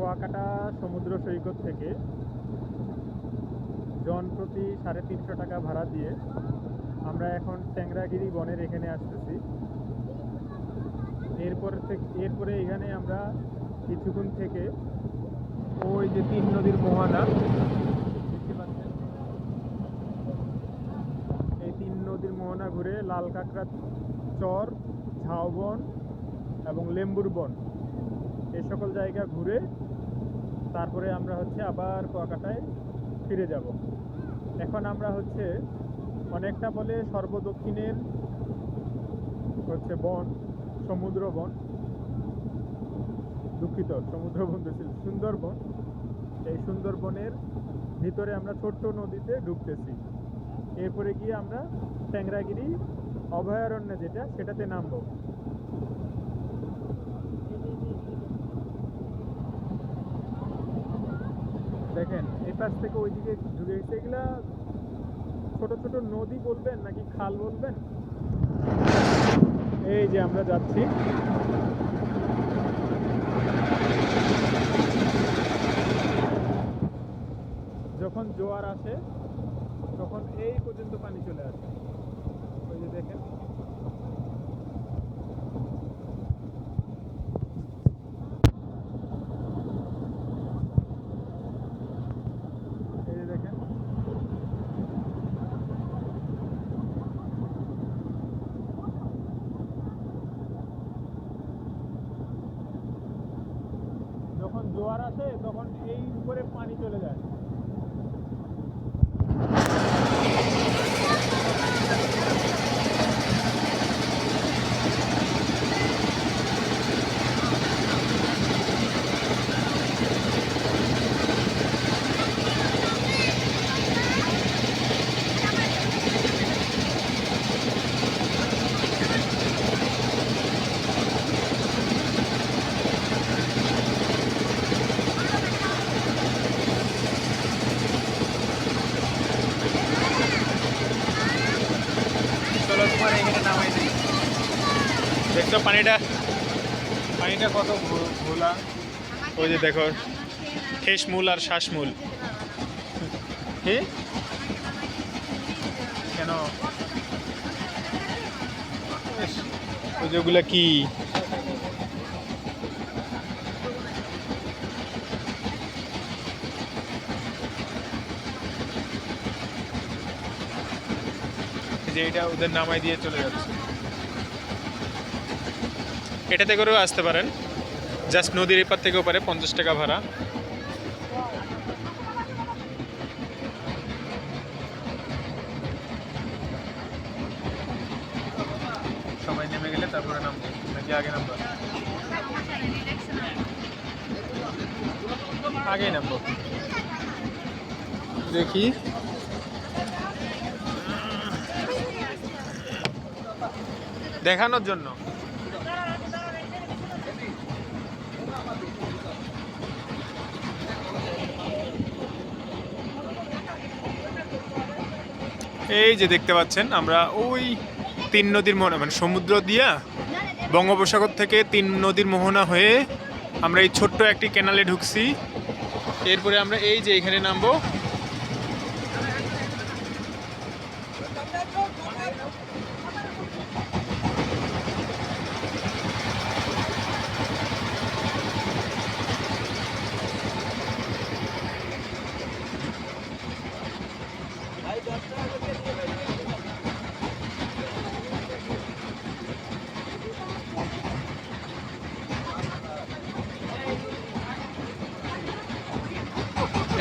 কুয়াকাটা সমুদ্র সৈকত থেকে জন প্রতি সাড়ে তিনশো টাকা ভাড়া দিয়ে আমরা এখন ট্যাংরাগিরি বনের এখানে আসতেছি। এরপর থেকে এরপরে এখানে আমরা কিছুক্ষণ থেকে ওই যে তিন নদীর মোহনা দেখতে পাচ্ছেন? এই তিন নদীর মোহনা ঘুরে লাল কাঁকড়া চর, ঝাউবন এবং লেম্বুর বন এই সকল জায়গা ঘুরে তারপরে আমরা হচ্ছে আবার কুয়াকাটায় ফিরে যাব। এখন আমরা হচ্ছে অনেকটা বলে সর্বদক্ষিণের হচ্ছে বন সমুদ্র বন দুঃখিত সমুদ্র বন সুন্দরবন। এই সুন্দরবনের ভিতরে আমরা ছোট্ট নদীতে ঢুকতেছি এরপরে গিয়ে আমরা ট্যাংরাগিরি অভয়ারণ্য যেটা, সেটাতে নামবো। দেখেন, এই পাশ থেকে ওইদিকে ঢুকে গেছে। এগুলা ছোট ছোট নদী বলবেন নাকি খাল বলবেন? এই যে আমরা যাচ্ছি। যখন জোয়ার আসে, তখন এই পর্যন্ত পানি চলে আসে। ওই যে দেখেন এই যে দেখেন যখন জোয়ার আসে তখন এই উপরে পানি চলে যায়। দেখছ পানিটা? পানিটা কত ভোলা? ঘোলা ওই যে দেখো ঠেসমূল আর শ্বাসমূল হে কেন? ওই যেগুলা কি? যে এটা ওদের নামাই দিয়ে চলে যাচ্ছে। এটাতে করেও আসতে পারেন। জাস্ট নদীর এপার থেকে ওপারে পঞ্চাশ টাকা ভাড়া। সবাই নেমে গেলে তারপরে নামবো। নাকি আগে নামবো? আগেই নামবো। দেখি। দেখানোর জন্য। এই যে দেখতে পাচ্ছেন, আমরা ওই তিন নদীর মোহনা মানে সমুদ্র দিয়া বঙ্গোপসাগর থেকে তিন নদীর মোহনা হয়ে আমরা এই ছোট্ট একটি ক্যানালে ঢুকছি। এরপরে আমরা এই যে এখানে নামবো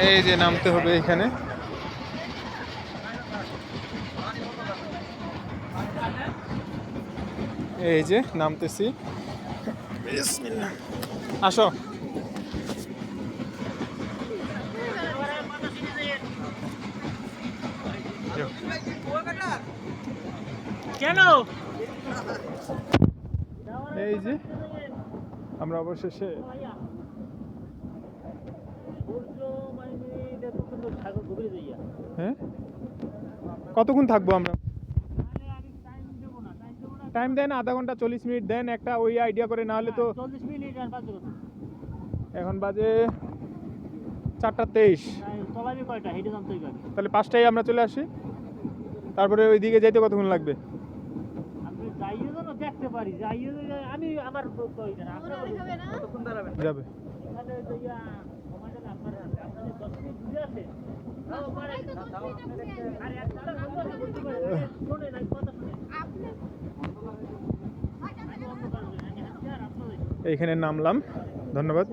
এই যে নামতে হবে এখানে। এই যে নামতেছি। আসো। কেন? এই যে আমরা অবশেষে হ্যাঁ? কতক্ষণ থাকব আমরা? টাইম দেন আধা ঘণ্টা চল্লিশ মিনিট দেন একটা ওই আইডিয়া করে না হলে তো চল্লিশ মিনিট আর এখন বাজে চারটা তেইশ। তাহলে পাঁচটায় আমরা চলে আসি। তারপরে ওই দিকে যাইতে কতক্ষণ লাগবে? আপনি যাইয়ে যেন দেখতে পারি। যাইয়ে যে- আমি আমার ব- ব- এটা না, আপনার কতক্ষণ দাঁড়াবেন? যাবে। এইখানে নামলাম ধন্যবাদ।